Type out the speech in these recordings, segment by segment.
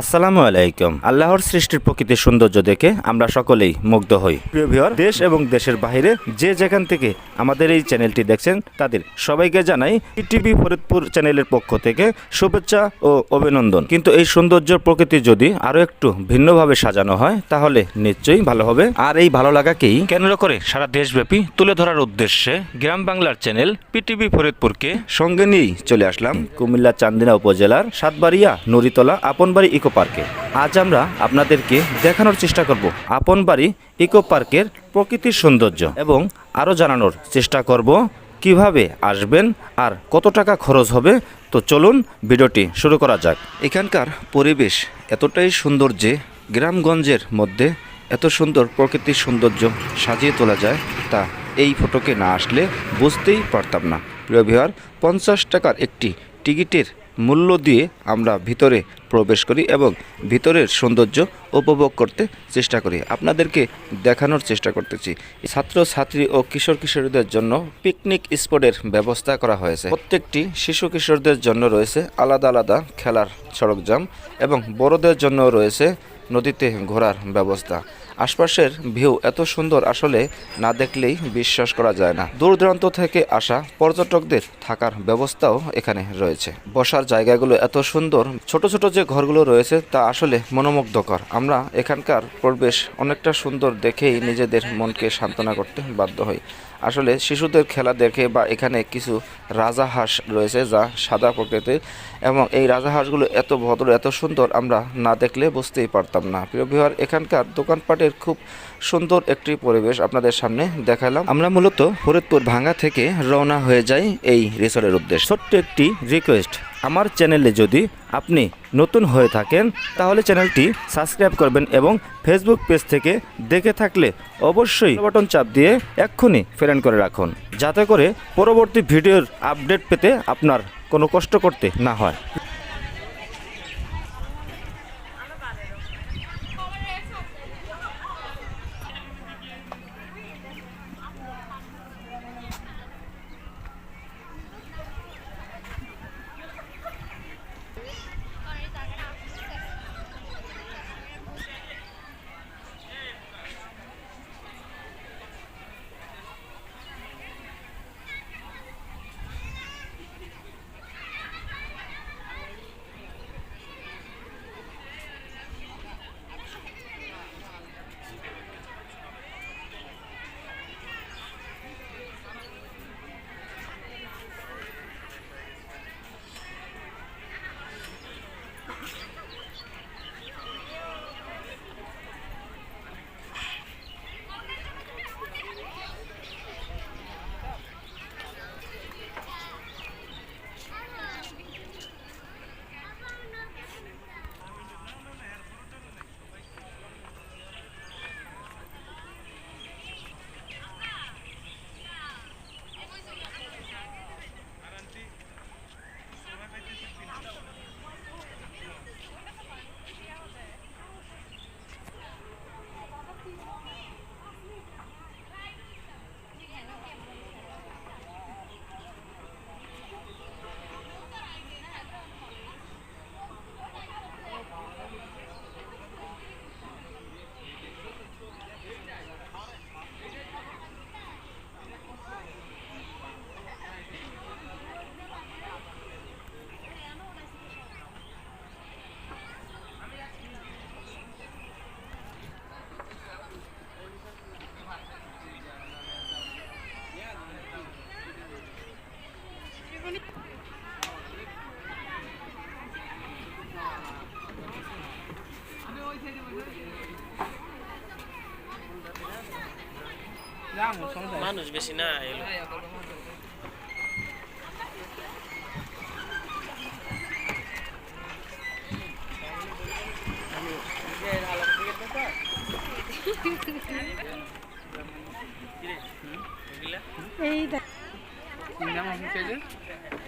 আসসালামু আলাইকুম। আল্লাহর সৃষ্টির প্রকৃতির সৌন্দর্য দেখে আমরা সকলেই মুগ্ধ হই। প্রিয় দেশ এবং দেশের বাইরে যে যেখান থেকে আমাদের এই চ্যানেলটি দেখছেন, তাদের সবাইকে জানাই টিভি ফরিদপুর চ্যানেলের পক্ষ থেকে শুভেচ্ছা ও অভিনন্দন। কিন্তু এই সৌন্দর্য প্রকৃতি যদি আরও একটু ভিন্নভাবে সাজানো হয়, তাহলে নিশ্চয়ই ভালো হবে। আর এই ভালো লাগাকেই কেন্দ্র করে সারা দেশব্যাপী তুলে ধরার উদ্দেশ্যে গ্রাম বাংলার চ্যানেল পিটিভি ফরিদপুরকে সঙ্গে নিয়েই চলে আসলাম। কুমিল্লা চান্দিনা উপজেলার সাতবাড়িয়া নুরিতলা আপনবাড়ি ইকো পার্কে। আজ আমরা আপনাদেরকে দেখানোর চেষ্টা করব আপন বাড়ি ইকো পার্কের প্রকৃতির সৌন্দর্য এবং আরও জানানোর চেষ্টা করব কীভাবে আসবেন আর কত টাকা খরচ হবে। তো চলুন ভিডিওটি শুরু করা যাক। এখানকার পরিবেশ এতটাই সুন্দর যে গ্রামগঞ্জের মধ্যে এত সুন্দর প্রকৃতির সৌন্দর্য সাজিয়ে তোলা যায় তা এই ফটোকে না আসলে বুঝতেই পারতাম না। প্রিয় বিহার পঞ্চাশ টাকার একটি টিকিটের মূল্য দিয়ে আমরা ভিতরে প্রবেশ করি এবং ভিতরের সৌন্দর্য উপভোগ করতে চেষ্টা করি। আপনাদেরকে দেখানোর চেষ্টা করতেছি। ছাত্র ছাত্রী ও কিশোর কিশোরীদের জন্য পিকনিক স্পটের ব্যবস্থা করা হয়েছে। প্রত্যেকটি শিশু কিশোরদের জন্য রয়েছে আলাদা আলাদা খেলার সরঞ্জাম এবং বড়দের জন্য রয়েছে নদীতে ঘোরার ব্যবস্থা। আশপাশের ভিউ এত সুন্দর আসলে না দেখলেই বিশ্বাস করা যায় না। দূর দূরান্ত থেকে আসা পর্যটকদের থাকার ব্যবস্থাও এখানে রয়েছে। বসার জায়গাগুলো এত সুন্দর, ছোট ছোট যে ঘরগুলো রয়েছে তা আসলে মনোমুগ্ধকর। আমরা এখানকার পরিবেশ অনেকটা সুন্দর দেখেই নিজেদের মনকে সান্ত্বনা করতে বাধ্য হই। আসলে শিশুদের খেলা দেখে বা এখানে কিছু রাজাহাঁস রয়েছে যা সাদা প্রকৃতির এবং এই রাজাহাঁসগুলো এত ভদ্র, এত সুন্দর আমরা না দেখলে বুঝতেই পারতাম না। প্রিয় বিহার এখানকার দোকানপাটের খুব সুন্দর একটি পরিবেশ আপনাদের সামনে দেখালাম। আমরা মূলত ফরিদপুর ভাঙ্গা থেকে রওনা হয়ে যাই এই রিসোর্টের উদ্দেশ্য। ছোট্ট একটি রিকোয়েস্ট আমার চ্যানেলে যদি আপনি নতুন হয়ে থাকেন, তাহলে চ্যানেলটি সাবস্ক্রাইব করবেন এবং ফেসবুক পেজ থেকে দেখে থাকলে অবশ্যই বাটন চাপ দিয়ে এক্ষুনি ফ্রেন্ড করে রাখুন, যাতে করে পরবর্তী ভিডিওর আপডেট পেতে আপনার কোনো কষ্ট করতে না হয়। মানুষ বেশি না এলো। এই দেখ। এদিক সামো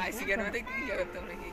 আইসি কেন? দেখতে কি করতে হবে নাকি